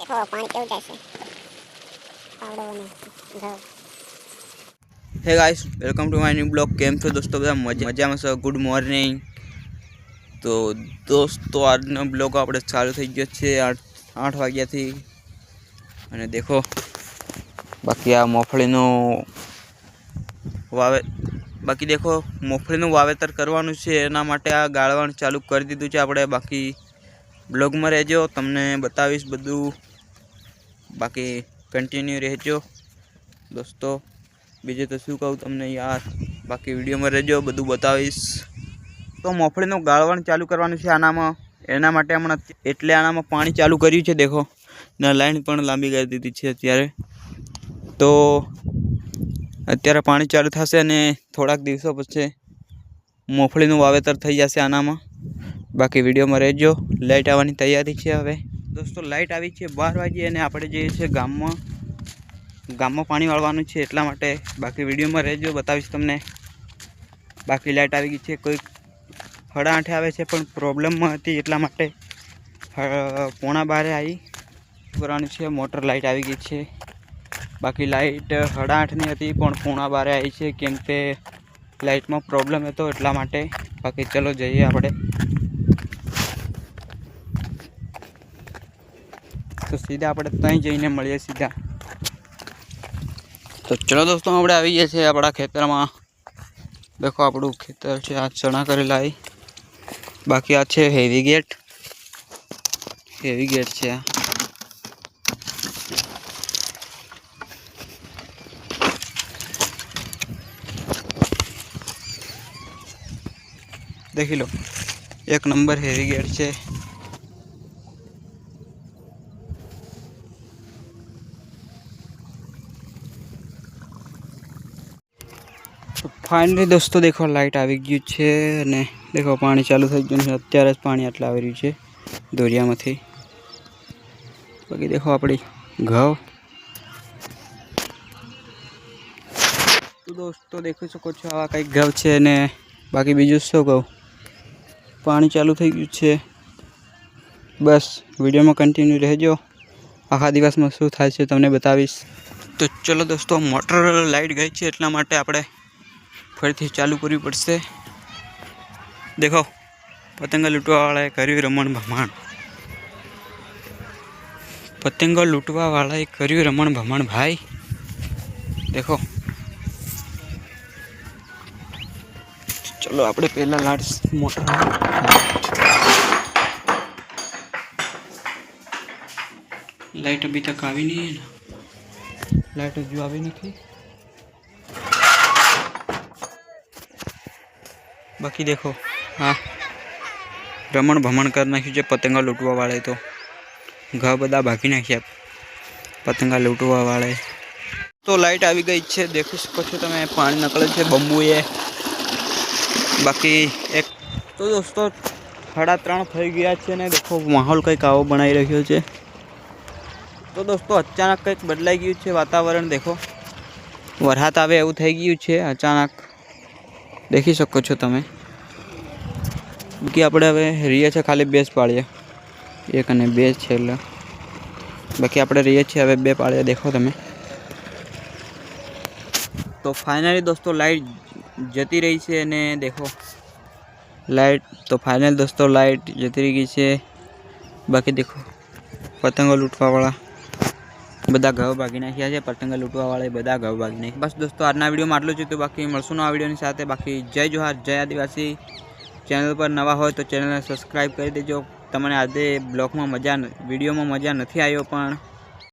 દેખો પાણી કેવું જાય છે. અને hey guys welcome to my new blog કેમ છો દોસ્તો બધા? મજા મજામાં છો? ગુડ મોર્નિંગ તો દોસ્તો, આજનો બ્લોગ આપણે ચાલુ થઈ ગયો છે આઠ આઠ વાગ્યાથી. અને દેખો, બાકી આ મગફળીનો વાવે બાકી દેખો, મગફળીનું વાવેતર કરવાનું છે. એના માટે આ ગાળવાનું ચાલુ કરી દીધું છે. આપણે બાકી બ્લોગમાં રહેજો. તમને બતાવીશ બધું. બાકી કન્ટિન્યુ રહેજો. દોસ્તો, બીજું તો શું કહું તમને યાર? બાકી વિડીયોમાં રહેજો, બધું બતાવીશ. તો મફળીનું ગાળવાનું ચાલુ કરવાનું છે આનામાં. એના માટે હમણાં એટલે આનામાં પાણી ચાલુ કર્યું છે, દેખો. ને લાઈન પણ લાંબી કરી દીધી છે અત્યારે. તો અત્યારે પાણી ચાલુ થશે અને થોડાક દિવસો પછી મગફળીનું વાવેતર થઈ જશે આનામાં. બાકી વિડીયોમાં રહેજો. લાઇટ આવવાની તૈયારી છે હવે. દોસ્તો લાઇટ આવી છે બાર વાગે અને આપણે જે છે ગામમાં ગામમાં પાણી વાળવાનું છે એટલા માટે બાકી વિડીયોમાં રહેજો, બતાવીશ તમને. બાકી લાઇટ આવી ગઈ છે કોઈ સાડા આઠે આવે છે, પણ પ્રોબ્લેમમાં હતી એટલા માટે પોણા બારે આવી કરવાનું છે, મોટર લાઇટ આવી ગઈ છે. બાકી લાઇટ સાડા આઠની હતી, પણ પોણા બારે આવી છે, કેમ કે લાઇટમાં પ્રોબ્લેમ હતો એટલા માટે. બાકી ચલો જઈએ આપણે. તો સીધા આપણે ત્યાં જઈને મળીએ સીધા. તો ચલો દોસ્તો, આપણે આવી ગયા છીએ આપણા ખેતરમાં. દેખો, આપણું ખેતર છે, આ ચણા કરેલા બાકી આ છે હેવી ગેટ હેવી ગેટ છે આ. દેખી લો, એક નંબર હેવી ગેટ છે. ફાઇનલી દોસ્તો દેખો લાઇટ આવી ગયું છે અને દેખો પાણી ચાલુ થઈ ગયું છે. અત્યારે જ પાણી આટલા આવી રહ્યું છે દોરિયામાંથી. બાકી દેખો આપણી ઘઉં તો દોસ્તો દેખી શકો છો આવા કંઈક ઘઉં છે ને બાકી બીજું શું કહું? પાણી ચાલુ થઈ ગયું છે. બસ, વિડીયોમાં કન્ટિન્યુ રહેજો. આખા દિવસમાં શું થાય છે તમને બતાવીશ. તો ચલો દોસ્તો, મોટર લાઇટ ગઈ છે એટલા માટે આપણે ફરીથી ચાલુ કરવી પડશે. દેખો પતંગા લૂંટવાવાળાએ કર્યું રમણ ભમાણ પતંગો લૂંટવાવાળાએ કર્યું રમણ ભમણ ભાઈ. દેખો ચલો, આપણે પહેલાં લાડ મોટર લાઇટ અભી તક આવી નહીં લાઈટ હજુ આવી નથી. બાકી દેખો હા રમણ ભમણ કરી નાખ્યું છે પતંગા લૂંટવા વાળે તો ઘા બધા ભાગી નાખ્યા પતંગા લૂંટવા વાળે તો લાઈટ આવી ગઈ છે, દેખી શકો છો તમે, પાણી નકળે છે બંબુએ બાકી એક તો દોસ્તો, સાડા ત્રણ થઈ ગયા છે ને, દેખો, માહોલ કંઈક આવો બનાવી રહ્યો છે। તો દોસ્તો, અચાનક કંઈક બદલાઈ ગયું છે, વાતાવરણ, દેખો। વરસાદ આવે એવું થઈ ગયું છે, અચાનક દેખી શકો છો તમે. બાકી આપણે હવે રહીએ છીએ ખાલી બે જ પાળીએ. એક અને બે છે એટલે બાકી આપણે રહીએ છીએ હવે બે પાળીએ, દેખો તમે. તો ફાઇનલી દોસ્તો લાઈટ જતી રહી છે અને દેખો. લાઈટ તો ફાઇનલ દોસ્તો લાઈટ જતી રહી ગઈ છે. બાકી દેખો, પતંગો લૂંટવાવાળા. બધા ઘઉં ભાગી નાખ્યા છે, પતંગ લૂંટવાવાળા બધા ઘઉં ભાગી નાખ્યા. બસ દોસ્તો, આજના વિડીયોમાં આટલું જ. હતું બાકી મળશું આ વિડીયોની સાથે. બાકી જય જોહાર, જય આદિવાસી. ચેનલ પર નવા હોય તો ચેનલને સબસ્ક્રાઈબ કરી દેજો. તમને આજે બ્લોગમાં મજા વિડીયોમાં મજા નથી આવ્યો પણ